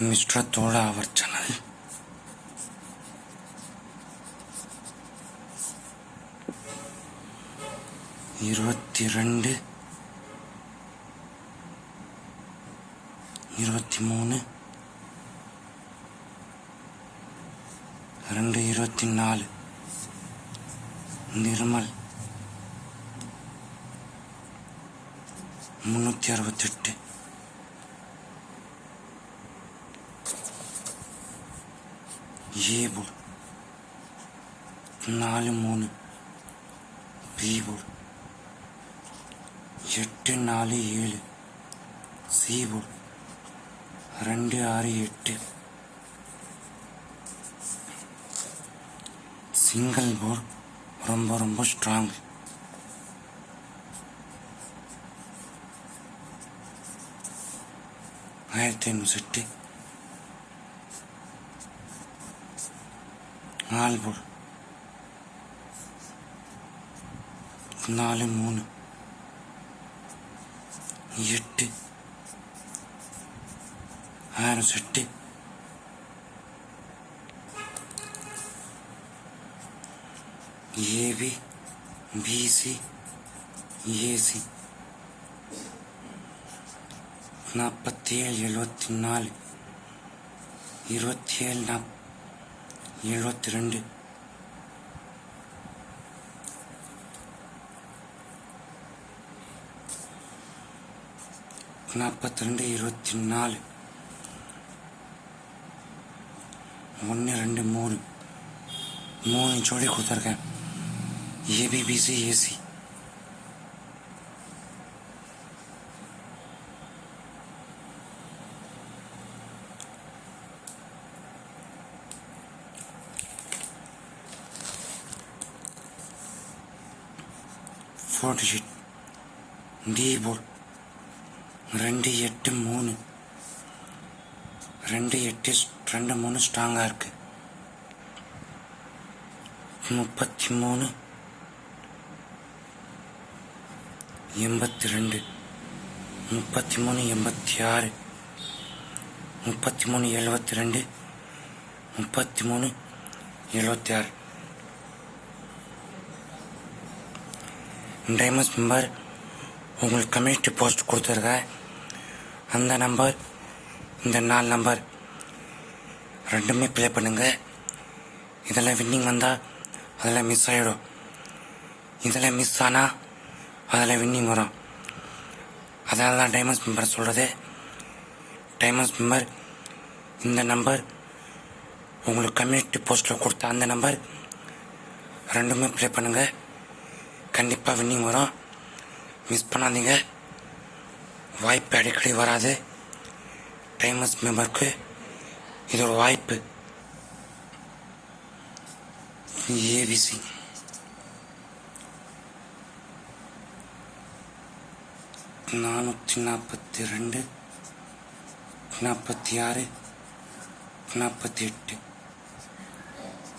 Mister Thozha our channel இருபத்தி ரெண்டு இருபத்தி மூணு ரெண்டு இருபத்தி நாலு நிர்மல் முன்னூற்றி அறுபத்தெட்டு ஏபுல் நாலு மூணு பீபுல் எட்டு நாலு ஏழு. சீபுல் ரெண்டு ஆறு எட்டு. சிங்கிள் போர் ரொம்ப ரொம்ப ஸ்ட்ராங் ஆயிரத்தி ஐநூறு செட்டு. நாலு போல் நாலு மூணு எட்டு ஆயிரம் செட்டு ஏபி பிசி ஏசி நாற்பத்தி ஏழு எழுபத்தி நாலு இருபத்தி ஏழு நாப் எழுபத்தி ரெண்டு நாற்பத்தி ரெண்டு இருபத்தி நாலு ஒன்று ரெண்டு மூணு. மூணு ஜோடி கொடுத்துருக்கேன். ABBC AC forty sheet T port ரெண்டு எட்டு மூணு ரெண்டு எட்டு ரெண்டு மூணு ஸ்ட்ராங்காக இருக்கு முப்பத்தி மூணு எண்பத்தி ரெண்டு முப்பத்தி மூணு எண்பத்தி ஆறு முப்பத்தி மூணு எழுபத்தி ரெண்டு முப்பத்தி மூணு எழுபத்தி ஆறு டைமஸ் மெம்பர் உங்களுக்கு கம்யூனிட்டி போஸ்ட் கொடுத்துருக்க அந்த நம்பர் இந்த நாலு நம்பர் ரெண்டுமே ப்ளே பண்ணுங்க. இதில் வின்னிங் வந்தால் அதில் மிஸ் ஆகிடும் இதில் மிஸ் ஆனால் அதில் வின்னிங் வரும். அதனால தான் டைமண்ட்ஸ் மெம்பர் சொல்கிறது டைமண்ட்ஸ் மெம்பர் இந்த நம்பர் உங்களுக்கு கம்யூனிட்டி போஸ்ட்டில் கொடுத்த அந்த நம்பர் ரெண்டுமே ப்ளே பண்ணுங்கள் கண்டிப்பாக வின்னிங் வரும். மிஸ் பண்ணாதீங்க. வாய்ப்பு அடிக்கடி வராது. டைமஸ் மெம்பருக்கு இது ஒரு வாய்ப்பு. ஏபிசி நானூற்றி நாற்பத்தி ரெண்டு. நாற்பத்தி ஆறு. நாற்பத்தி எட்டு.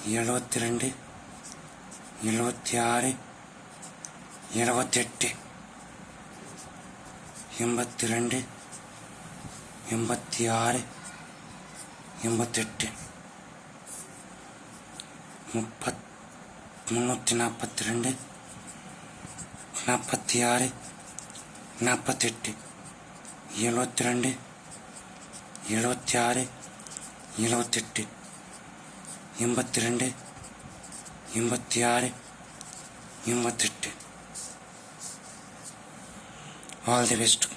எழுபத்தி ரெண்டு. எழுபத்தி ஆறு. இருபத்தெட்டு எண்பத்தி ரெண்டு எண்பத்தி ஆறு எண்பத்தெட்டு முப்பத் முந்நூற்றி நாற்பத்தி ரெண்டு நாற்பத்தி ஆறு நாற்பத்தெட்டு எழுபத்தி ரெண்டு எழுபத்தி ஆறு எழுபத்தெட்டு எண்பத்தி ரெண்டு எண்பத்தி ஆறு எண்பத்தெட்டு. All the best.